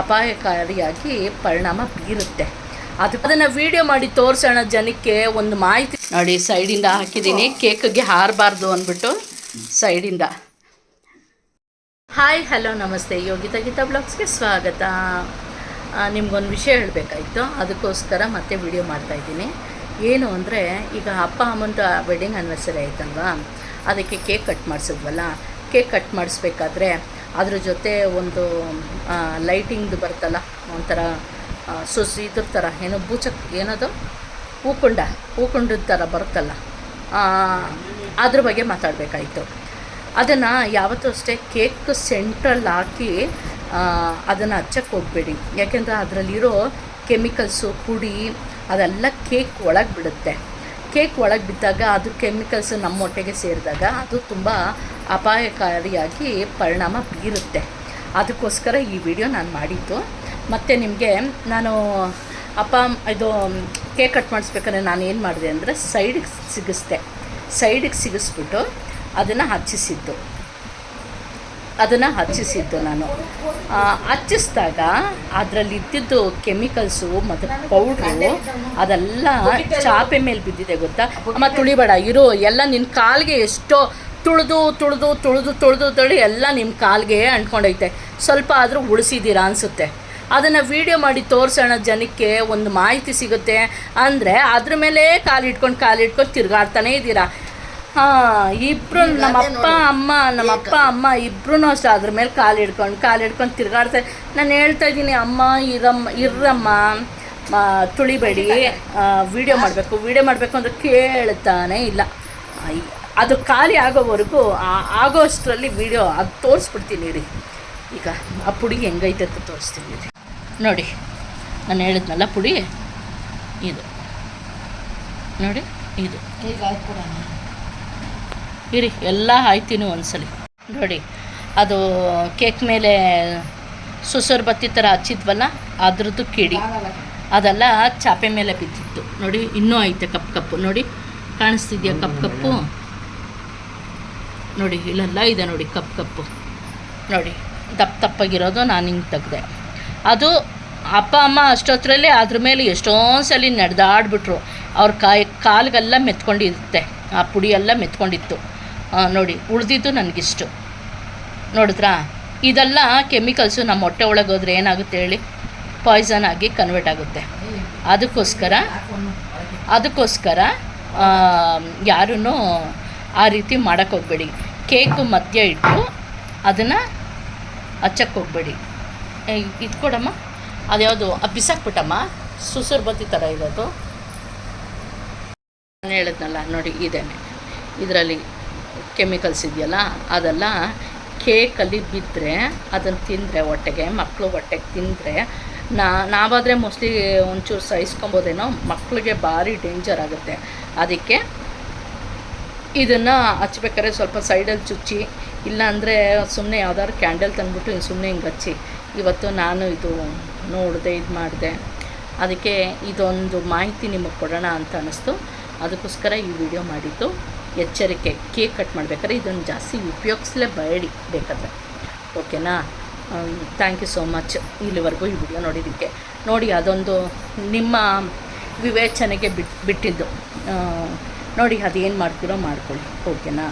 ಅಪಾಯಕಾರಿಯಾಗಿ ಪರಿಣಾಮ ಬೀರುತ್ತೆ. ಅದು ಅದನ್ನು ವಿಡಿಯೋ ಮಾಡಿ ತೋರಿಸೋಣ ಜನಕ್ಕೆ ಒಂದು ಮಾಹಿತಿ. ನೋಡಿ, ಸೈಡಿಂದ ಹಾಕಿದ್ದೀನಿ. ಕೇಕ್ಗೆ ಹಾರಬಾರ್ದು ಅಂದ್ಬಿಟ್ಟು ಸೈಡಿಂದ. ಹಾಯ್ ಹಲೋ ನಮಸ್ತೆ. ಯೋಗಿತಾ ಗೀತಾ ಬ್ಲಾಗ್ಸ್ಗೆ ಸ್ವಾಗತ. ನಿಮ್ಗೊಂದು ವಿಷಯ ಹೇಳಬೇಕಾಯ್ತು. ಅದಕ್ಕೋಸ್ಕರ ಮತ್ತೆ ವಿಡಿಯೋ ಮಾಡ್ತಾಯಿದ್ದೀನಿ ಏನು ಅಂದರೆ, ಈಗ ಅಪ್ಪ ಅಮ್ಮಂದು ವೆಡ್ಡಿಂಗ್ ಆ್ಯನಿವರ್ಸರಿ ಆಯ್ತಲ್ವಾ? ಅದಕ್ಕೆ ಕೇಕ್ ಕಟ್ ಮಾಡಿಸಿದ್ವಲ್ಲ? ಕೇಕ್ ಕಟ್ ಮಾಡಿಸ್ಬೇಕಾದ್ರೆ ಅದ್ರ ಜೊತೆ ಒಂದು ಲೈಟಿಂಗ್ದು ಬರ್ತಲ್ಲ, ಒಂಥರ ಸೊಸಿ ಇದ್ರ ಥರ, ಏನೋ ಬೂಚಕ್, ಏನದು? ಹೂಕುಂಡ ಹೂಕುಂಡದ ಥರ ಬರುತ್ತಲ್ಲ. ಅದ್ರ ಬಗ್ಗೆ ಮಾತಾಡಬೇಕಾಯಿತು. ಅದನ್ನು ಯಾವತ್ತೂ ಅಷ್ಟೇ ಕೇಕ್ ಸೆಂಟ್ರಲ್ಲಿ ಹಾಕಿ ಅದನ್ನು ಹಚ್ಚಕ್ಕೆ ಹೋಗಬೇಡಿ. ಯಾಕೆಂದರೆ ಅದರಲ್ಲಿರೋ ಕೆಮಿಕಲ್ಸು, ಪುಡಿ, ಅದೆಲ್ಲ ಕೇಕ್ ಒಳಗೆ ಬಿಡುತ್ತೆ. ಕೇಕ್ ಒಳಗೆ ಬಿದ್ದಾಗ ಅದು ಕೆಮಿಕಲ್ಸ್ ನಮ್ಮ ಹೊಟ್ಟೆಗೆ ಸೇರಿದಾಗ ಅದು ತುಂಬ ಅಪಾಯಕಾರಿಯಾಗಿ ಪರಿಣಾಮ ಬೀರುತ್ತೆ. ಅದಕ್ಕೋಸ್ಕರ ಈ ವಿಡಿಯೋ ನಾನು ಮಾಡಿದ್ದು. ಮತ್ತು ನಿಮಗೆ ನಾನು ಅಪ್ಪ, ಇದು ಕೇಕ್ ಕಟ್ ಮಾಡಿಸ್ಬೇಕಂದ್ರೆ ನಾನು ಏನು ಮಾಡಿದೆ ಅಂದರೆ ಸೈಡಿಗೆ ಸಿಗಿಸ್ದೆ. ಸೈಡಿಗೆ ಸಿಗಿಸ್ಬಿಟ್ಟು ಅದನ್ನು ಹಚ್ಚಿಸಿದ್ದು. ಅದನ್ನು ಹಚ್ಚಿಸಿದ್ದು ನಾನು. ಹಚ್ಚಿಸಿದಾಗ ಅದರಲ್ಲಿ ಇದ್ದಿದ್ದು ಕೆಮಿಕಲ್ಸು ಮತ್ತು ಪೌಡ್ರು ಅದೆಲ್ಲ ಚಾಪೆ ಮೇಲೆ ಬಿದ್ದಿದೆ ಗೊತ್ತಾ? ಅಮ್ಮ ತುಳಿಬೇಡ, ಇರು, ಎಲ್ಲ ನಿನ್ನ ಕಾಲಿಗೆ ಎಷ್ಟೋ ತುಳಿದು ತುಳಿದು ತುಳಿದು ತುಳಿದು ತುಳಿ ಎಲ್ಲ ನಿಮ್ಮ ಕಾಲಿಗೆ ಅಂಟ್ಕೊಂಡೈತೆ ಸ್ವಲ್ಪ ಆದರೂ ಉಳಿಸಿದ್ದೀರಾ ಅನಿಸುತ್ತೆ. ಅದನ್ನು ವೀಡಿಯೋ ಮಾಡಿ ತೋರಿಸೋಣ ಜನಕ್ಕೆ, ಒಂದು ಮಾಹಿತಿ ಸಿಗುತ್ತೆ. ಅಂದರೆ ಅದ್ರ ಮೇಲೆ ಕಾಲಿಟ್ಕೊಂಡು ಕಾಲಿಟ್ಕೊಂಡು ತಿರುಗಾಡ್ತಾನೇ ಇದ್ದೀರಾ ಹಾಂ ನಮ್ಮ ಅಪ್ಪ ಅಮ್ಮ ನಮ್ಮ ಅಪ್ಪ ಅಮ್ಮ ಇಬ್ರು ಅಷ್ಟೇ ಅದ್ರ ಮೇಲೆ ಕಾಲು ಹಿಡ್ಕೊಂಡು ಕಾಲು ಹಿಡ್ಕೊಂಡು ತಿರ್ಗಾಡ್ತಾ ನಾನು ಹೇಳ್ತಾ ಇದ್ದೀನಿ ಅಮ್ಮ ಇರಮ್ಮ ಇರಮ್ಮ ತುಳಿಬೇಡಿ ವಿಡಿಯೋ ಮಾಡಬೇಕು ವಿಡಿಯೋ ಮಾಡಬೇಕು ಅಂದ್ರೆ ಕೇಳ್ತಾನೆ ಇಲ್ಲ. ಅದು ಖಾಲಿ ಆಗೋವರೆಗೂ ಆಗೋ ಅಷ್ಟರಲ್ಲಿ ವಿಡಿಯೋ ಅದು ತೋರಿಸ್ಬಿಡ್ತೀನಿ ರೀ ಈಗ ಆ ಪುಡಿ ಹೆಂಗೈತೆ ಅಂತ ತೋರಿಸ್ತೀನಿ ರೀ ನೋಡಿ ನಾನು ಹೇಳಿದ್ನಲ್ಲ ಪುಡಿ? ಇದು. ನೋಡಿ ಇದು. ಇರಿ, ಎಲ್ಲ ಆಯ್ತೀನಿ ಒಂದ್ಸಲಿ. ನೋಡಿ, ಅದು ಕೇಕ್ ಮೇಲೆ ಸುಸರ್ ಬತ್ತಿ ಥರ ಹಚ್ಚಿದ್ವಲ್ಲ, ಅದ್ರದ್ದು ಕಿಡಿ. ಅದೆಲ್ಲ ಚಾಪೆ ಮೇಲೆ ಬಿದ್ದಿತ್ತು. ನೋಡಿ, ಇನ್ನೂ ಐತೆ ಕಪ್ ಕಪ್ಪು. ನೋಡಿ, ಕಾಣಿಸ್ತಿದ್ಯಾ ಕಪ್ ಕಪ್ಪು? ನೋಡಿ, ಇಲ್ಲೆಲ್ಲ ಇದೆ ನೋಡಿ ಕಪ್ ಕಪ್ಪು. ನೋಡಿ, ದಪ್ಪ ತಪ್ಪಾಗಿರೋದು ನಾನು ಹಿಂಗೆ ತೆಗ್ದೆ. ಅದು ಅಪ್ಪ, ಅಮ್ಮ ಅಷ್ಟೊತ್ತರಲ್ಲಿ ಅದ್ರ ಮೇಲೆ ಎಷ್ಟೊಂದು ಸಲ ನಡೆದಾಡ್ಬಿಟ್ರು. ಅವ್ರ ಕಾಯಿ, ಕಾಲಿಗೆಲ್ಲ ಮೆತ್ಕೊಂಡಿರುತ್ತೆ. ಆ ಪುಡಿ ಎಲ್ಲ ಮೆತ್ಕೊಂಡಿತ್ತು. ನೋಡಿ, ಉಳಿದಿದ್ದು ನನಗಿಷ್ಟು. ನೋಡಿದ್ರಾ? ಇದೆಲ್ಲ ಕೆಮಿಕಲ್ಸು ನಮ್ಮ ಹೊಟ್ಟೆ ಒಳಗೆ ಹೋದ್ರೆ ಏನಾಗುತ್ತೆ ಹೇಳಿ? ಪಾಯ್ಸನ್ ಆಗಿ ಕನ್ವರ್ಟ್ ಆಗುತ್ತೆ. ಅದಕ್ಕೋಸ್ಕರ ಅದಕ್ಕೋಸ್ಕರ ಯಾರೂ ಆ ರೀತಿ ಮಾಡೋಕ್ಕೆ ಹೋಗಬೇಡಿ. ಕೇಕು ಮಧ್ಯ ಇಟ್ಟು ಅದನ್ನು ಹಚ್ಚಕ್ಕೆ ಹೋಗಬೇಡಿ. ಇದು ಕೊಡಮ್ಮ. ಅದ್ಯಾವುದು? ಬಿಸಾಕ್ಬಿಟ್ಟಮ್ಮ. ಸುಸುರು ಬತ್ತಿ ಥರ ಇರೋದು. ನಾನು ಹೇಳಿದ್ನಲ್ಲ, ನೋಡಿ, ಇದೇನೆ. ಇದರಲ್ಲಿ ಕೆಮಿಕಲ್ಸ್ ಇದೆಯಲ್ಲ, ಅದೆಲ್ಲ ಕೇಕಲ್ಲಿ ಬಿದ್ದರೆ ಅದನ್ನು ತಿಂದರೆ ಹೊಟ್ಟೆಗೆ ಮಕ್ಕಳು ಹೊಟ್ಟೆಗೆ ತಿಂದರೆ ನಾ, ನಾವಾದರೆ ಮೋಸ್ಟ್ಲಿ ಒಂಚೂರು ಸಹಿಸ್ಕೊಬೋದೇನೋ ಮಕ್ಕಳಿಗೆ ಭಾರಿ ಡೇಂಜರ್ ಆಗುತ್ತೆ. ಅದಕ್ಕೆ ಇದನ್ನು ಹಚ್ಬೇಕಾದ್ರೆ ಸ್ವಲ್ಪ ಸೈಡಲ್ಲಿ ಚುಚ್ಚಿ, ಇಲ್ಲಾಂದರೆ ಸುಮ್ಮನೆ ಯಾವ್ದಾದ್ರು ಕ್ಯಾಂಡಲ್ ತಂದ್ಬಿಟ್ಟು ಸುಮ್ಮನೆ ಹಿಂಗೆ ಹಚ್ಚಿ. ಇವತ್ತು ನಾನು ಇದು ನೋಡಿದೆ, ಇದು ಮಾಡಿದೆ. ಅದಕ್ಕೆ ಇದೊಂದು ಮಾಹಿತಿ ನಿಮಗೆ ಕೊಡೋಣ ಅಂತ ಅನ್ನಿಸ್ತು ಅದಕ್ಕೋಸ್ಕರ ಈ ವಿಡಿಯೋ ಮಾಡಿದ್ದು ಎಚ್ಚರಿಕೆ ಕೇಕ್ ಕಟ್ ಮಾಡಬೇಕಾದ್ರೆ ಇದನ್ನು ಜಾಸ್ತಿ ಉಪಯೋಗಿಸ್ಲೇಬೇಡಿ ಬೇಕಾದ್ರೆ. ಓಕೆನಾ? ಥ್ಯಾಂಕ್ ಯು ಸೋ ಮಚ್ ಇಲ್ಲಿವರೆಗೂ ಈ ವಿಡಿಯೋ ನೋಡಿದ್ದಕ್ಕೆ. ನೋಡಿ, ಅದೊಂದು ನಿಮ್ಮ ವಿವೇಚನೆಗೆ ಬಿಟ್, ಬಿಟ್ಟಿದ್ದು. ನೋಡಿ, ಅದೇನು ಮಾಡ್ತೀರೋ ಮಾಡ್ಕೊಳ್ಳಿ. ಓಕೆನಾ?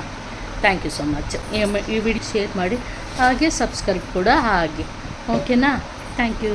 ಥ್ಯಾಂಕ್ ಯು ಸೋ ಮಚ್ ಈ ವಿಡಿಯೋ ಶೇರ್ ಮಾಡಿ, ಹಾಗೆ ಸಬ್ಸ್ಕ್ರೈಬ್ ಕೂಡ ಹಾಗೆ. ಓಕೆನಾ? Thank you